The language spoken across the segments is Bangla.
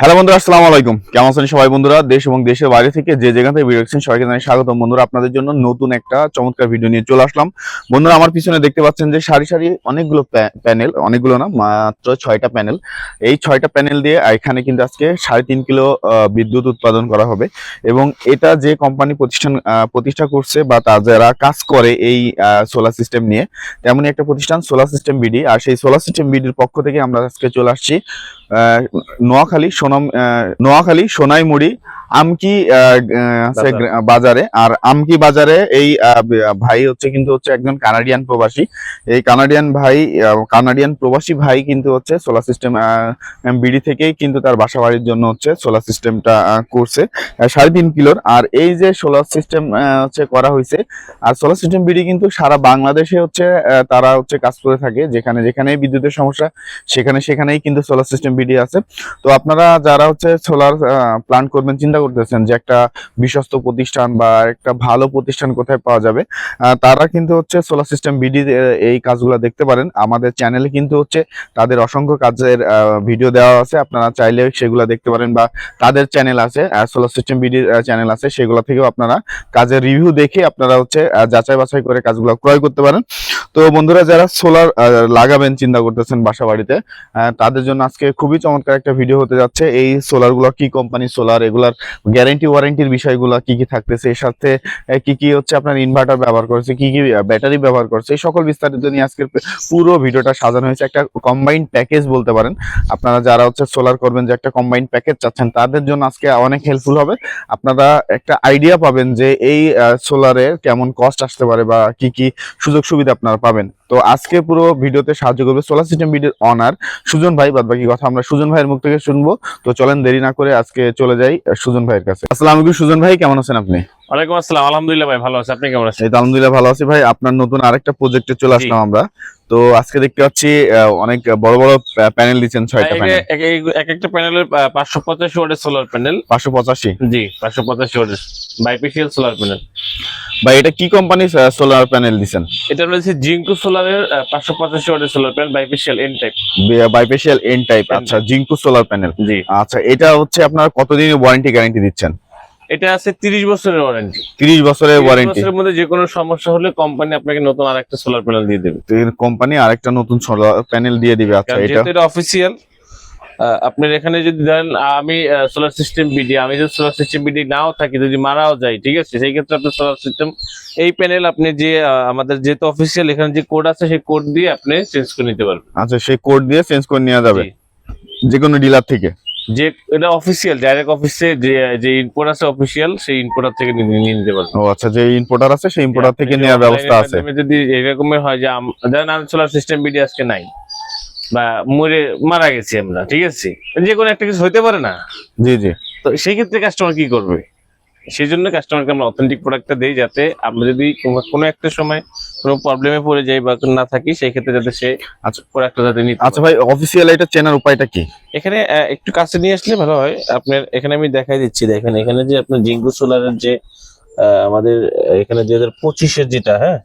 হ্যালো বন্ধুরা, আসসালামু আলাইকুম। কেমন আছেন সবাই বন্ধুরা? দেশ এবং দেশের বাইরে থেকে যে যেখান থেকে ভিডিও দেখছেন, সবাইকে জানাই স্বাগতম বন্ধুরা। আপনাদের জন্য নতুন একটা চমৎকার ভিডিও নিয়ে চলে আসলাম। বন্ধুরা, আমার পিছনে দেখতে পাচ্ছেন যে সারি সারি অনেকগুলো প্যানেল, অনেকগুলো না, মাত্র ছয়টা প্যানেল। এই ছয়টা প্যানেল দিয়ে এখানে কিন্তু আজকে সাড়ে তিন কিলো বিদ্যুৎ উৎপাদন করা হবে। এবং এটা যে কোম্পানি প্রতিষ্ঠান প্রতিষ্ঠা করছে বা তা যারা কাজ করে এই সোলার সিস্টেম নিয়ে, তেমনই একটা প্রতিষ্ঠান সোলার সিস্টেম বিডি আর সেই সোলার সিস্টেম বিডির পক্ষ থেকে আমরা আজকে চলে আসছি নোয়াখালী সোনাম নোয়াখালী সোনাইমুড়ি আমকি বাজার। আর আমকি বাজারে এই ভাই হচ্ছে কিন্তু হচ্ছে একজন কানাডিয়ান প্রবাসী। এই কানাডিয়ান ভাই কানাডিয়ান প্রবাসী ভাই কিন্তু হচ্ছে সোলার সিস্টেম বিডি থেকেই কিন্তু তার বাসা বাড়ির জন্য হচ্ছে সোলার সিস্টেমটা করছে। সাড়ে তিন কিলোর। আর এই যে সোলার সিস্টেম হচ্ছে করা হয়েছে আর সোলার সিস্টেম বিডি কিন্তু সারা বাংলাদেশে হচ্ছে তারা হচ্ছে কাজ করে থাকে। যেখানে যেখানে বিদ্যুতের সমস্যা সেখানে সেখানেই কিন্তু সোলার সিস্টেম বিডি আছে। তো আপনারা যারা হচ্ছে সোলার প্ল্যান্ট করবেন চিন্তা করতেছেন যে একটা বিশ্বস্ত প্রতিষ্ঠান বা একটা ভালো প্রতিষ্ঠান কোথায় পাওয়া যাবে? তারা কিন্তু হচ্ছে সোলার সিস্টেম বিডি এই কাজগুলো দেখতে পারেন। আমাদের চ্যানেলে কিন্তু হচ্ছে তাদের অসংখ্য কাজের ভিডিও দেওয়া আছে। আপনারা চাইলে সেগুলো দেখতে পারেন বা তাদের চ্যানেল আছে সোলার সিস্টেম বিডির চ্যানেল আছে। সেগুলো থেকেও আপনারা কাজের রিভিউ দেখে আপনারা হচ্ছে যাচাই বাছাই করে কাজগুলো ক্রয় করতে পারেন। তো বন্ধুরা, যারা সোলার লাগাবেন, চিন্তা করতেছেন বাসা বাড়িতে তাদের জন্য আজকে খুবই চমৎকার একটা ভিডিও হতে যাচ্ছে। এই সোলারগুলো কি কোম্পানি সোলার এগুলার গ্যারেন্টি ওয়ারেন্টির বিষয়গুলো কি কি থাকতেছে? এর সাথে কি কি হচ্ছে আপনার ইনভার্টার ব্যবহার করছে? কি কি ব্যাটারি ব্যবহার করছে? এই সকল বিস্তারিত নিয়ে আজকের পুরো ভিডিওটা সাজানো হয়েছে। একটা কম্বাইন্ড প্যাকেজ বলতে পারেন। আপনারা যারা হচ্ছে সোলার করবেন, যে একটা কম্বাইন্ড প্যাকেজ চাচ্ছেন, তাদের জন্য আজকে অনেক হেল্পফুল হবে। আপনারা একটা আইডিয়া পাবেন যে এই সোলারে কেমন কস্ট আসতে পারে বা কি কি সুযোগ সুবিধা পাবেন। তো আজকে পুরো ভিডিওতে সাহায্য করবে সোলার সিস্টেম ভিডিওর অনার সুজন ভাই বাদ বাকি কথা আমরা সুজন ভাইয়ের মুখ থেকে শুনব। তো চলেন দেরি না করে আজকে চলে যাই সুজন ভাইয়ের কাছে। আসসালামু আলাইকুম সুজন ভাই কেমন আছেন আপনি? ওয়ালাইকুম আসসালাম আলহামদুলিল্লাহ ভাই ভালো আছে। আপনি কেমন আছেন? এই তো আলহামদুলিল্লাহ ভালো আছি ভাই। আপনার নতুন আরেকটা প্রজেক্টে চলে। আসলাম আমরা। তো আজকে দেখতে পাচ্ছি অনেক বড় বড় প্যানেল দিচ্ছেন ছয়টা এক- প্যানেল এক- এক- এক একটা প্যানেলের পাঁচশো পঁচাশি ওয়াটের সোলার প্যানেল পাঁচশো পঁচাশি। জি পাঁচশো পঁচাশি ওয়াটের বাইপিসিয়াল সোলার প্যানেল ভাই এটা কি কোম্পানির সোলার প্যানেল দিচ্ছেন এটা রয়েছে জিঙ্কু সোলারের পাঁচশো পঁচাশি ওয়াটের solar panel bifacial N type bifacial N type আচ্ছা জিঙ্কু সোলার প্যানেল জি। আচ্ছা এটা হচ্ছে আপনার কতদিনের ওয়ারেন্টি গ্যারান্টি দিচ্ছেন? এটা আছে তিরিশ বছরের ওয়ারেন্টি তিরিশ বছরের ওয়ারেন্টি বছরের মধ্যে যে কোনো সমস্যা হলে কোম্পানি আপনাকে নতুন আরেকটা সোলার প্যানেল দিয়ে দেবে। কোম্পানি আরেকটা নতুন সোলার প্যানেল দিয়ে দিবে। আচ্ছা এটা এটা অফিসিয়াল আপনার এখানে যদি ধরেন আমি সোলার সিস্টেম বিডি আমি যদি সোলার সিস্টেম বিডি নাও থাকি যদি মারাও যাই ঠিক আছে? সেই ক্ষেত্রে আপনার সোলার সিস্টেম এই প্যানেল আপনি যে আমাদের যেহেতু অফিসিয়াল এখানে যে কোড আছে সেই কোড দিয়ে আপনি চেঞ্জ করে নিতে পারবেন। আচ্ছা সেই কোড দিয়ে চেঞ্জ করে নেওয়া যাবে। যে কোনো ডিলার থেকে? যে এটা অফিসিয়াল ডাইরেক্ট অফিসে যে যে ইনপুট আছে অফিসিয়াল সেই ইনপুটার থেকে নিয়ে নিতে পারবেন। ও আচ্ছা যে ইম্পোর্টার আছে সেই ইম্পোর্টার থেকে আপনি নেওয়ার ব্যবস্থা আছে। যদি এরকমের হয় যে আম- ধরেন আমি সোলার সিস্টেম বিডি আজকে নাই। বা মরে মারা গেছি আমরা ঠিক আছে? যে কোনো একটা কিছু হইতে পারে না। জি জি। তো সেই ক্ষেত্রে কাস্টমার কি করবে? সেই জন্য কাস্টমারকে আমরা অথেন্টিক প্রোডাক্টটা দেই যাতে আমরা যদি কোনো- একটা সময় কোনো প্রবলেমে পড়ে যাই বা না থাকি সেই ক্ষেত্রে যাতে সে আচ্ছা। প্রোডাক্টটা যাতে নিতে আচ্ছা ভাই অফিসিয়াল এটা চেনার উপায়টা কি? এখানে একটু কাছে নিয়ে আসলে ভালো হয়। আপনার এখানে আমি দেখাই দিচ্ছি দেখেন এখানে যে আপনার জিঙ্গু সোলারের যে আমাদের এখানে দুই হাজার পঁচিশের যেটা হ্যাঁ?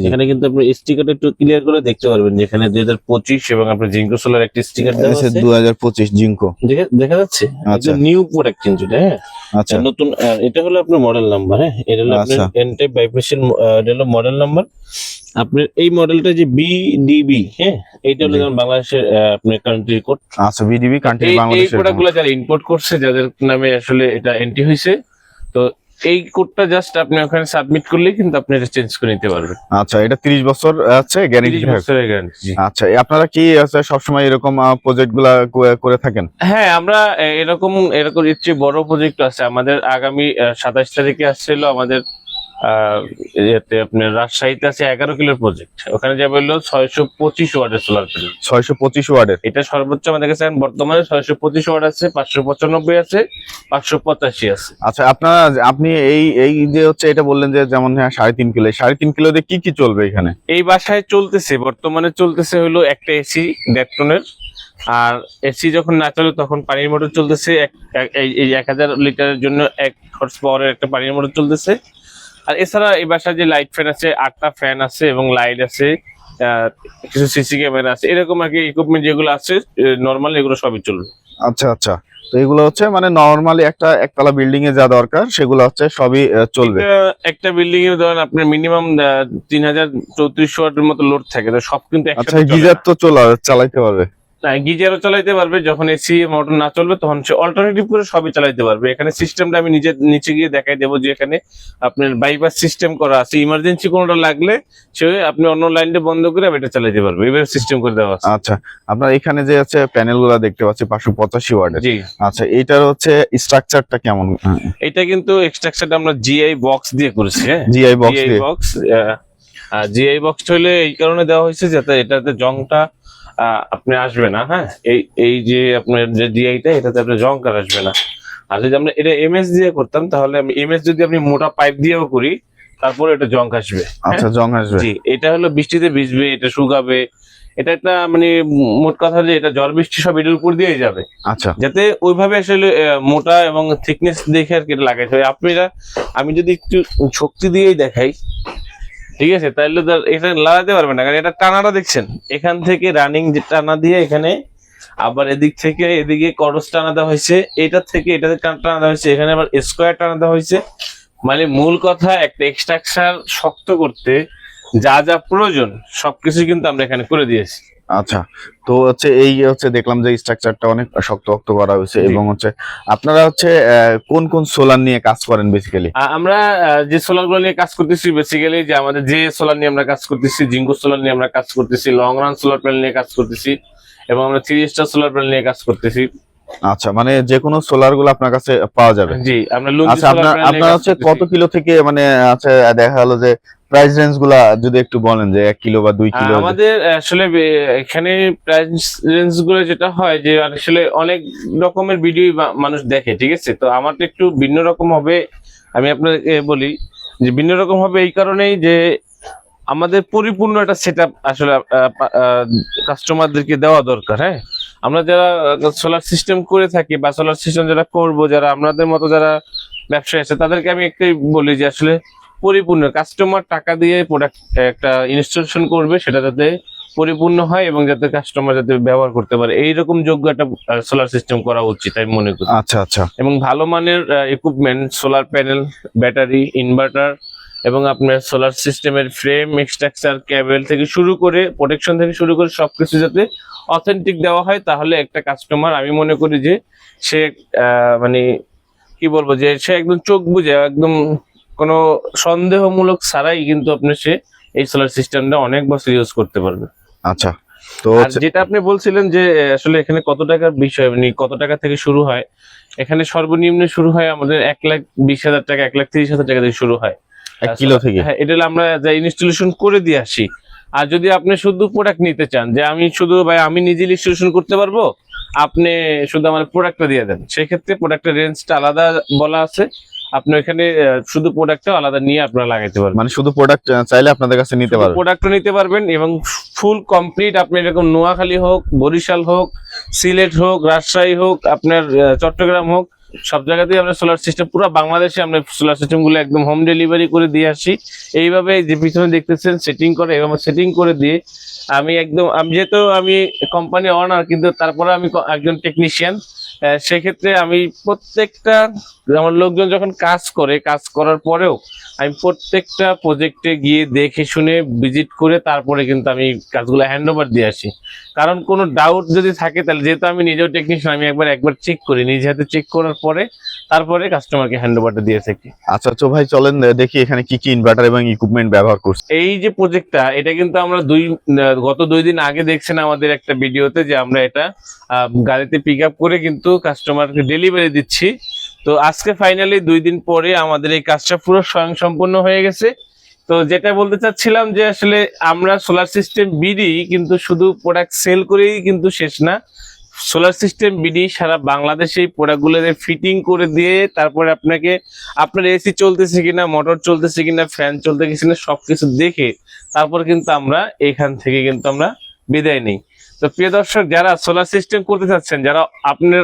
এখানে কিন্তু আপনি স্টিকারটা একটু ক্লিয়ার করে দেখতে পারবেন যে এখানে দুই হাজার পঁচিশ এবং আপনার জিঙ্কো সোলার একটি স্টিকার দেওয়া আছে। দু হাজার পঁচিশ জিঙ্কো। দেখে- দেখা যাচ্ছে? আচ্ছা। নিউ প্রোডাক্ট কিন্তু এটা, হ্যাঁ? আচ্ছা। নতুন এটা হলো আপনার মডেল নাম্বার হ্যাঁ? এটা হলো আপনার। এন টাইপ বাইপেশন এটা হলো মডেল নাম্বার আপনার এই মডেলটা যে বিডিবি হ্যাঁ? এইটা হলো যেমন বাংলাদেশের আপনার কান্ট্রি কোড আচ্ছা বিডিবি কান্ট্রি এই এই বাংলাদেশের প্রোডাক্টগুলো যারা ইম্পোর্ট করছে যাদের নামে আসলে এটা এন্ট্রি হয়েছে তো এই কোডটা জাস্ট আপনি ওখানে সাবমিট করলেই কিন্তু আপনি এটা চেঞ্জ করে নিতে পারবেন। আচ্ছা এটা তিরিশ বছর আছে গ্যারান্টি 30 বছরের গ্যারান্টি আচ্ছা আপনারা কি আছে সবসময় এরকম প্রজেক্টগুলা করে থাকেন? হ্যাঁ আমরা এরকম এরকম ইচ্ছে বড় প্রজেক্ট আছে। আমাদের আগামী সাতাশ তারিখে আসছিল আমাদের আহ, ইয়েতে আপনার রাজশাহীতে আছে এগারো কিলোর প্রজেক্ট ওখানে যাবে হলো ছয়শো পঁচিশ ওয়ার্ডের সোলার প্যানেল ছয়শো পঁচিশ ওয়ার্ডের। এটা সর্বোচ্চ আমাদের কাছে বর্তমানে ছয়শো পঁচিশ ওয়ার্ড আছে পাঁচশো পঁচানব্বই আছে পাঁচশো পঁচাশি আছে। আচ্ছা আপনারা আপনি এই এই যে হচ্ছে এটা বললেন যে যেমন হ্যাঁ সাড়ে তিন কিলো। সাড়ে তিন কিলো দিয়ে কি কি চলবে এখানে? এই বাসায় চলতেছে বর্তমানে চলতেছে হলো একটা এসি দেড় টনের। আর এসি যখন না চলে তখন পানির মোটর চলতেছে। এক হাজার লিটারের জন্য এক হর্স পাওয়ারের একটা পানির মোটর চলতেছে। আর এছাড়া এই বাসায় যে লাইট ফ্যান আছে আটটা ফ্যান আছে এবং লাইট আছে কিছু সিসি ক্যামেরা আছে এরকম আর কি ইকুইপমেন্ট যেগুলো আছে নর্মাল এগুলো সবই চলবে। আচ্ছা আচ্ছা। তো এগুলো হচ্ছে মানে নর্মালি একটা একতলা বিল্ডিং এ যা দরকার সেগুলো হচ্ছে সবই চলবে। একটা বিল্ডিং এর ধরেন আপনার মিনিমাম তিন হাজার চৌত্রিশশো ওয়াটের মতো লোড থাকে তো সব কিন্তু আচ্ছা গিজার তো চলা চালাইতে পারবে। গিজারও চালাইতে পারবে যখন এসি মোটর না চলবে তখন সে অল্টারনেটিভ করে সবই চালাইতে পারবে। এখানে সিস্টেমটা আমি নিজে নিচে গিয়ে দেখাই দেবো যে এখানে আপনার বাইপাস সিস্টেম করা আছে। ইমার্জেন্সি কোনোটা লাগলে সে আপনি অন্য লাইনটা বন্ধ করে এটা চালাইতে পারবে। এবার সিস্টেম করে দেওয়া আছে। আচ্ছা আপনার এখানে যে হচ্ছে প্যানেলগুলা দেখতে পাচ্ছি পাঁচশো পঁচাশি ওয়ার্ডের জি। আচ্ছা এটার হচ্ছে স্ট্রাকচারটা কেমন? এটা কিন্তু এক্সট্রাকশনটা আমরা জিআই বক্স দিয়ে করেছি হ্যাঁ। GI box GI box GI box হলে এই কারণে দেওয়া হয়েছে যাতে এটাতে জংটা আপনি আসবে না হ্যাঁ? এই এই যে আপনার যে ডিআইটা এটাতে আপনার জংকার আসবে না। আর যদি আমরা এটা এমএস দিয়ে করতাম তাহলে আমি এমএস যদি আপনি মোটা পাইপ দিয়েও করি তারপরে এটা জং আসবে আচ্ছা জং আসবে। জি এটা হলো বৃষ্টিতে ভিজবে এটা শুকাবে। এটা একটা মানে মোট কথা যে এটা ঝড় বৃষ্টি সব এটার উপর দিয়েই যাবে। আচ্ছা। যাতে ওইভাবে আসলে মোটা এবং থিকনেস দেখে আর কি এটা লাগাইতে হবে আপনারা আমি যদি একটু শক্তি দিয়েই দেখাই ঠিক আছে? তাহলে এটা লাগাতে পারবেন না, কারণ এটা টানাটা দেখছেন। এখান থেকে রানিং যে টানা দিয়ে এখানে আবার এদিক থেকে এদিকে করস টানা দেওয়া হয়েছে এটা থেকে এটাতে টানা দেওয়া হয়েছে, এখানে আবার স্কোয়ার টানা দেওয়া হয়েছে। মানে মূল কথা, একটা এক্সট্রাকচার শক্ত করতে যা যা প্রয়োজন, সবকিছু কিন্তু আমরা এখানে করে দিয়েছি। আচ্ছা তো হচ্ছে এই হচ্ছে দেখলাম যে স্ট্রাকচারটা অনেক শক্ত শক্ত করা হয়েছে এবং হচ্ছে আপনারা হচ্ছে কোন কোন সোলার নিয়ে কাজ করেন বেসিক্যালি আমরা যে সোলারগুলো নিয়ে কাজ করতেছি বেসিক্যালি যে আমাদের যে সোলার নিয়ে আমরা কাজ করতেছি জিঙ্কো সোলার নিয়ে আমরা কাজ করতেছি লং রান সোলার প্যানেল নিয়ে কাজ করতেছি এবং আমরা থ্রি স্টার সোলার প্যানেল নিয়ে কাজ করতেছি। আচ্ছা মানে যে কোনো সোলারগুলো আপনার কাছে পাওয়া যাবে। জি আমরা আচ্ছা সোলার আপনার আপনার হচ্ছে কত কিলো থেকে মানে আচ্ছা দেখা গেলো যে প্রাইস রেঞ্জগুলা যদি একটু বলেন যে এক কিলো বা দুই কিলো আমাদের আসলে এখানে প্রাইস রেঞ্জগুলো যেটা হয় যে আসলে অনেক রকমের ভিডিও মানুষ দেখে ঠিক আছে? তো আমারটা একটু ভিন্ন রকম হবে। আমি আপনাকে বলি যে ভিন্ন রকম হবে এই কারণেই যে আমাদের পরিপূর্ণ একটা সেট আসলে কাস্টমারদেরকে দেওয়া দরকার হ্যাঁ? আমরা যারা সোলার সিস্টেম করে থাকি বা সোলার সিস্টেম যারা করব যারা আমাদের মতো যারা ব্যবসায়ী আছে তাদেরকে আমি একটাই বলি যে আসলে পরিপূর্ণ কাস্টমার টাকা দিয়ে প্রোডাক্ট একটা ইনস্টলেশন করবে সেটা যাতে পরিপূর্ণ হয় এবং যাতে কাস্টমার যাতে ব্যবহার করতে পারে। এইরকম যোগ্য একটা সোলার সিস্টেম করা উচিত আমি মনে করি। আচ্ছা আচ্ছা। এবং ভালো মানের equipment solar panel battery inverter এবং আপনার সোলার সিস্টেমের ফ্রেম এক্সট্রাকচার ক্যাবেল থেকে শুরু করে প্রোটেকশন থেকে শুরু করে সবকিছু যাতে অথেন্টিক দেওয়া হয় তাহলে একটা কাস্টমার আমি মনে করি যে সে মানে কি বলব যে সে একদম চোখ বুঝে একদম কোনো সন্দেহমূলক ছাড়াই কিন্তু আপনি সে এই সোলার সিস্টেমটা অনেক বছর ইউজ করতে পারবে আচ্ছা তো যেটা আপনি বলছিলেন যে আসলে এখানে কত টাকার বিষয় মানে কত টাকা থেকে শুরু হয়? এখানে সর্বনিম্ন শুরু হয় আমাদের এক লাখ বিশ হাজার টাকা এক লাখ তিরিশ হাজার টাকা থেকে শুরু হয়। এক কিলো থেকে? হ্যাঁ এটা আমরা যা ইনস্টলেশন করে দিয়ে আসি। আর যদি আপনি শুধু প্রোডাক্ট নিতে চান যে আমি শুধু ভাই আমি নিজে ইনস্টলেশন করতে পারব? আপনি শুধু আমার প্রোডাক্টটা দিয়ে দেন। সেক্ষেত্রে প্রোডাক্টের রেঞ্জটা আলাদা বলা আছে। আপনি এখানে শুধু প্রোডাক্টটা আলাদা নিয়ে আপনারা লাগাইতে পারবেন। মানে শুধু প্রোডাক্ট চাইলে আপনাদের কাছে নিতে পারবে প্রোডাক্টও নিতে পারবেন এবং ফুল কমপ্লিট আপনি এরকম নোয়াখালী হোক বরিশাল হোক সিলেট হোক রাজশাহী হোক আপনার চট্টগ্রাম হোক সব জায়গাতেই আমরা সোলার সিস্টেম পুরো বাংলাদেশে আমরা সোলার সিস্টেমগুলো একদম হোম ডেলিভারি করে দিয়ে আসি। এইভাবে যে পিছনে দেখতেছেন সেটিং করে এবং সেটিং করে দিয়ে আমি একদম আমি যেহেতু আমি কোম্পানি অনার কিন্তু তারপরে আমি একজন টেকনিশিয়ান সেক্ষেত্রে আমি প্রত্যেকটা আমার লোকজন যখন কাজ করে কাজ করার পরেও আমি প্রত্যেকটা প্রজেক্টে গিয়ে দেখে শুনে ভিজিট করে তারপরে কিন্তু আমি কাজগুলো হ্যান্ড ওভার দিয়ে আসি। কারণ কোনো ডাউট যদি থাকে তাহলে যেহেতু আমি নিজেও টেকনিশিয়ান আমি একবার একবার চেক করি নিজে হাতে চেক করার পরে তারপরে কাস্টমারকে হ্যান্ড ওভারটা দিয়ে থাকি। আচ্ছা তো ভাই চলেন দেখি এখানে কি কি ইনভার্টার এবং ইকুইপমেন্ট ব্যবহার করছে। এই যে প্রজেক্টটা এটা কিন্তু আমরা দুই গত দুই দিন আগে দেখছেন আমাদের একটা ভিডিওতে যে আমরা এটা গাড়িতে পিক আপ করে কিন্তু কাস্টমারকে ডেলিভারি দিচ্ছি। তো আজকে ফাইনালি দুই দিন পরে আমাদের এই কাজটা পুরো স্বয়ংসম্পূর্ণ হয়ে গেছে। তো যেটা বলতে চাচ্ছিলাম যে আসলে আমরা সোলার সিস্টেম বিডি কিন্তু শুধু প্রোডাক্ট সেল করেই কিন্তু শেষ না। সোলার সিস্টেম বিডি সারা বাংলাদেশে এই প্রোডাক্টগুলোর ফিটিং করে দিয়ে তারপরে আপনাকে আপনার এসি চলতেছে কিনা মোটর চলতেছে কিনা ফ্যান চলতে চলতেছে কিনা সবকিছু দেখে তারপর কিন্তু আমরা এখান থেকে কিন্তু আমরা বিদায় নিই। তো প্রিয় দর্শক, যারা সোলার সিস্টেম করতে চাচ্ছেন, যারা আপনার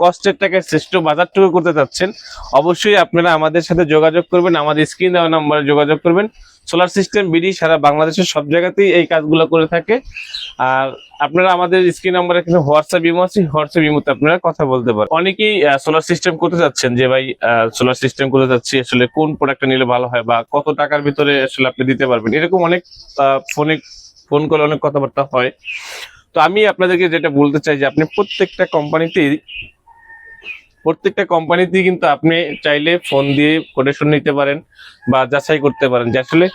কষ্টের টাকায় শ্রেষ্ঠ বাজারটুকু করতে চাচ্ছেন, অবশ্যই আপনারা আমাদের সাথে যোগাযোগ করবেন, আমাদের স্ক্রিন দেওয়া নাম্বারে যোগাযোগ করবেন। সোলার সিস্টেম বিডি সারা বাংলাদেশের সব জায়গাতেই এই কাজগুলো করে থাকে। আর আপনারা আমাদের স্ক্রিন নাম্বারে কিন্তু হোয়াটসঅ্যাপ ইমো আছে, হোয়াটসঅ্যাপ ইমোতে আপনারা কথা বলতে পারেন। অনেকেই সোলার সিস্টেম করতে চাচ্ছেন যে ভাই সোলার সিস্টেম করতে চাচ্ছি, আসলে কোন প্রোডাক্টটা নিলে ভালো হয় বা কত টাকার ভিতরে আসলে আপনি দিতে পারবেন? এরকম অনেক ফোনে ফোন করে অনেক কথাবার্তা হয়। তো আমি আপনাদেরকে যেটা বলতে চাই যে আপনি প্রত্যেকটা কোম্পানিতেই প্রত্যেকটা কোম্পানিতেই কিন্তু আপনি চাইলে ফোন দিয়ে কোটেশন নিতে পারেন বা যাচাই করতে পারেন যে আসলে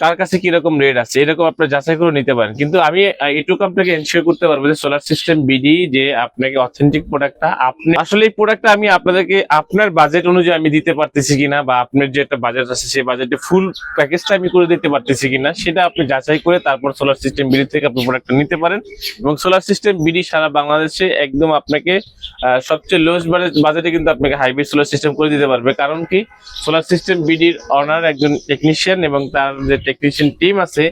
কার কাছে কীরকম রেট আছে? এরকম আপনি যাচাই করে নিতে পারেন। কিন্তু আমি এটুকু আপনাকে এনশিওর করতে পারব যে সোলার সিস্টেম বিডি যে আপনাকে অথেন্টিক প্রোডাক্টটা আপনি, আসলে এই প্রোডাক্টটা আমি আপনাদেরকে আপনার বাজেট অনুযায়ী আমি দিতে পারতেছি কিনা বা আপনার যে একটা বাজেট আছে সেই বাজেটে ফুল প্যাকেজটা আমি করে দিতে পারতেছি কিনা, সেটা আপনি যাচাই করে তারপর সোলার সিস্টেম বিডি থেকে আপনি প্রোডাক্টটা নিতে পারেন। এবং সোলার সিস্টেম বিডি সারা বাংলাদেশে একদম আপনাকে সবচেয়ে লোয়েস্ট বাজেটে কিন্তু আপনাকে হাইব্রিড সোলার সিস্টেম করে দিতে পারবে। কারণ কি? সোলার সিস্টেম বিডির অনার একজন টেকনিশিয়ান এবং তার যে টেকনিশিয়ান টিম আছে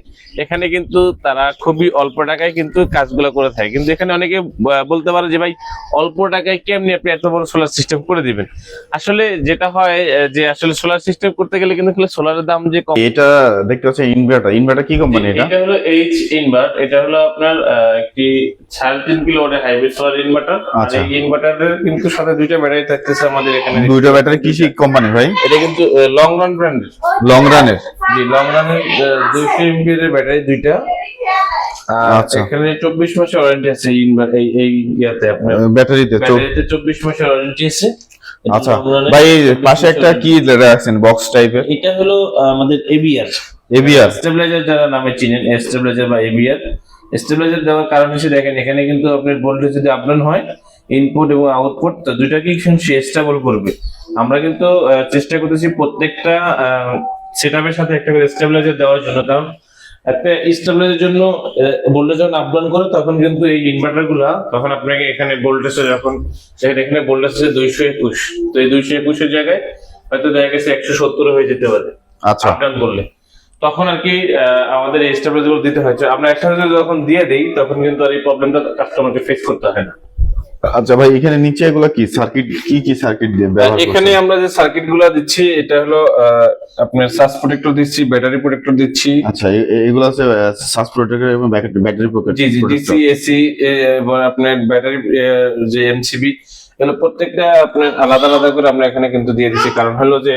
এখানে কিন্তু তারা খুবই অল্প টাকায় কিন্তু কাজগুলো করে থাকে। কিন্তু এখানে অনেকে বলতে পারে যে ভাই অল্প টাকায় কেমনি আপনি এত বড় সোলার সিস্টেম করে দিবেন? আসলে যেটা হয় যে আসলে সোলার সিস্টেম করতে গেলে কিন্তু সোলারের দাম যে কম। এটা দেখতে পাচ্ছি ইনভার্টার ইনভার্টার কি কোম্পানি এটা? এটা হলো এইচ ইনভার্ট এটা হলো আপনার একটি সাড়ে তিন কিলো হাইব্রিড সোলার ইনভার্টার আর আচ্ছা। এই ইনভার্টারের কিন্তু সাথে দুইটা ব্যাটারি থাকতেছে আমাদের এখানে। দুইটা ব্যাটারি কি কোম্পানি ভাই। এটা কিন্তু লং রান ব্র্যান্ডের লং রানের জি। লং রানের দুইশো এমপিএর ব্যাটারি দুইটা। আচ্ছা। এখানে চব্বিশ মাসের ওয়ারেন্টি আছে এই ইয়াতে আপনার। ব্যাটারিতে ব্যাটারিতে চব্বিশ মাসের ওয়ারেন্টি আছে। আচ্ছা। এর ভাই পাশে একটা কি রাখছেন বক্স টাইপের এটা হলো আমাদের এবিআর এবিআর স্টেবিলাইজার যারা নামে চিনেন স্টেবিলাইজার বা এবিআর স্টেবিলাইজার দেওয়ার কারণ হিসেবে দেখেন এখানে কিন্তু আপনার ভোল্টেজ যদি আপ ডাউন হয় ইনপুট এবং আউটপুট তো দুইটাকেই সে স্টেবল করবে। আমরা কিন্তু চেষ্টা করতেছি প্রত্যেকটা সেটআপের সাথে একটা করে স্টেবিলাইজার দেওয়ার জন্য কারণ একটা স্টেবিলাইজার জন্য ভোল্টেজ যখন আপ ডাউন করে তখন কিন্তু এই ইনভার্টারগুলা তখন আপনাকে এখানে ভোল্টেজ যখন এখানে ভোল্টেজ আছে দুইশো একুশ। তো এই দুইশো একুশের জায়গায় হয়তো দেখা গেছে একশো সত্তর হয়ে যেতে পারে আচ্ছা। আপ ডাউন করলে। তখন আর কি আমাদের এই স্টেবিলাইজার দিতে হয়েছে আমরা একসাথে যখন দিয়ে দেই তখন কিন্তু আর এই প্রবলেমটা কাস্টমারকে ফেস করতে হয় না। আচ্ছা ভাই এখানে নিচে এগুলো কি? সার্কিট কি কি সার্কিট দিয়ে ব্যবহার এখানে আমরা যে সার্কিটগুলো দিচ্ছি এটা হলো আপনার সাস প্রোটেক্টর দিচ্ছি ব্যাটারি প্রোটেক্টর দিচ্ছি। আচ্ছা এগুলো আছে সাস প্রোটেক্টর এবং ব্যাটারি পকেট জি জি ডিসি এসি এবং আপনার ব্যাটারি যে এমসিবি এগুলো প্রত্যেকটা আপনার আলাদা আলাদা করে আমরা এখানে কিন্তু দিয়ে দিচ্ছি। কারণ হলো যে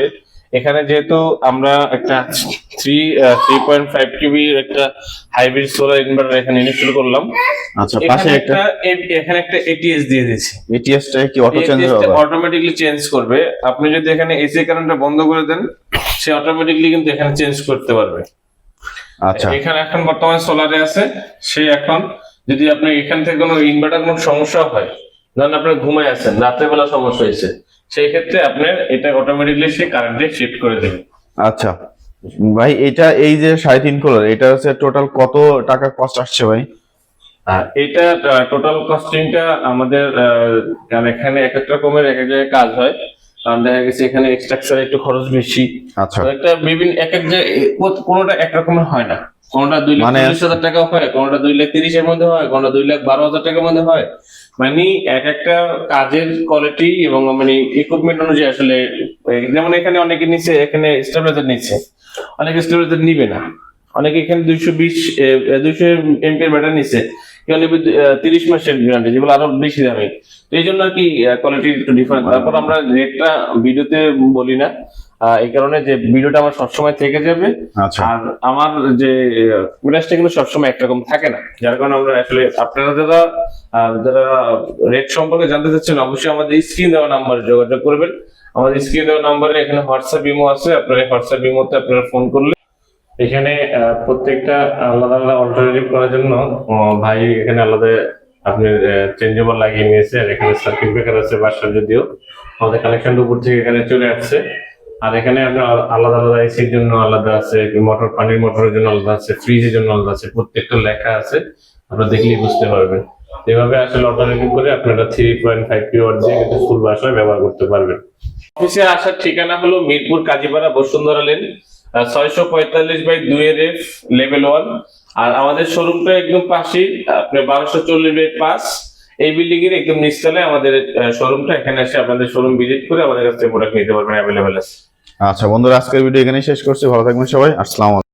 এখানে যেহেতু আমরা একটা three three point five KB একটা হাইব্রিড সোলার ইনভার্টার এখানে ইনস্টল করলাম। আচ্ছা পাশে একটা এখানে একটা এটিএস দিয়ে দিয়েছি। এটিএস টা কি অটো চেঞ্জ হবে? অটোমেটিকলি চেঞ্জ করবে। আপনি যদি এখানে এসি কারেন্টটা বন্ধ করে দেন সে অটোমেটিকলি কিন্তু এখানে চেঞ্জ করতে পারবে। আচ্ছা। এখানে এখন বর্তমানে সোলারে আছে। সে এখন যদি আপনি এখান থেকে কোনো ইনভার্টার কোনো সমস্যা হয় ধরেন আপনার ঘুমায় আছেন রাতের বেলা সমস্যা হয়েছে সেই ক্ষেত্রে আপনার এটা অটোমেটিকলি সে কারেন্টে শিফট করে দেবে। আচ্ছা। ভাই এটা এই যে সাড়ে তিন কিলো এটা হচ্ছে টোটাল কত টাকা কস্ট আসছে ভাই? এটা টোটাল কস্টিংটা আমাদের এখানে এক এক রকমের এক এক জায়গায় কাজ হয়। কারণ দেখা গেছে এখানে এক্সট্রাকচার একটু খরচ বেশি। আচ্ছা। একটা বিভিন্ন এক এক জায়গায় কোনোটা এক রকমের হয় না। কোনোটা দুই লাখ মানে- চল্লিশ হাজার টাকা হয় কোনোটা দুই লাখ তিরিশের মধ্যে হয় কোনোটা দুই লাখ বারো হাজার টাকার মধ্যে হয়। মানে এক একটা কাজের কোয়ালিটি এবং মানে ইকুইপমেন্ট অনুযায়ী আসলে যেমন এখানে অনেকে নিচে এখানে স্টেবিলাইজার নিচ্ছে অনেকে স্টেবিলাইজার নিবে না। অনেকে এখানে দুইশো বিশ দুইশো এমপির ব্যাটারি নিচ্ছে কেউ নেবে তিরিশ মাসের গ্যারান্টি যেগুলো আরও বেশি দামি। তো এই জন্য আর কি কোয়ালিটি একটু ডিফারেন্ট তারপর আমরা রেটটা ভিডিওতে বলি না। এই কারণে যে ভিডিওটা আমার সবসময় থেকে যাবে। আচ্ছা। আর আমার যে প্রাইসটা কিন্তু সবসময় একরকম থাকে না। যার কারণে আমরা আসলে আপনারা যারা যারা রেট সম্পর্কে জানতে চাচ্ছেন, অবশ্যই আমাদের স্ক্রিন দেওয়া নাম্বারে যোগাযোগ করবেন। আমাদের স্ক্রিন দেওয়া নাম্বারে এখানে হোয়াটসঅ্যাপ ইমো আছে, আপনারা হোয়াটসঅ্যাপ ইমোতে আপনারা ফোন করলে এখানে প্রত্যেকটা আলাদা আলাদা অল্টারনেটিভ করার জন্য ভাই এখানে আলাদা আপনি চেঞ্জেবল লাগিয়ে নিয়েছে, আর এখানে সার্কিট ব্রেকার আছে বাসার যদিও। আমাদের কানেকশনটা উপর থেকে এখানে চলে আসছে। আর এখানে আপনার আলাদা আলাদা এসির জন্য আলাদা আছে মোটর পানির মোটরের জন্য আলাদা আছে ফ্রিজের জন্য আলাদা আছে, প্রত্যেকটা লেখা আছে, আপনারা দেখলেই বুঝতে পারবেন। এভাবে আসলে অল্টারনেটিভ করে আপনারা থ্রি পয়েন্ট ফাইভ কিওয়াট দিয়ে কিন্তু ফুল বাসায় ব্যবহার করতে পারবেন। অফিসে আসার ঠিকানা হলো মিরপুর কাজীপাড়া বসুন্ধরা লেন ছয়শো পঁয়তাল্লিশ বাই দুই এর এফ লেভেল ওয়ান আর আমাদের শোরুমটা একদম পাশেই আপনার বারোশো চল্লিশ বাই পাঁচ। এই বিল্ডিং এর একদম নিচতলায় আমাদের শোরুমটা। এখানে এসে আপনাদের শোরুম ভিজিট করে আমাদের কাছ থেকে প্রোডাক্ট নিতে পারবেন অ্যাভেলেবেল আছে। আচ্ছা বন্ধুরা আজকের ভিডিও এখানেই শেষ করছি। ভালো থাকবেন সবাই। আসসালামু আলাইকুম।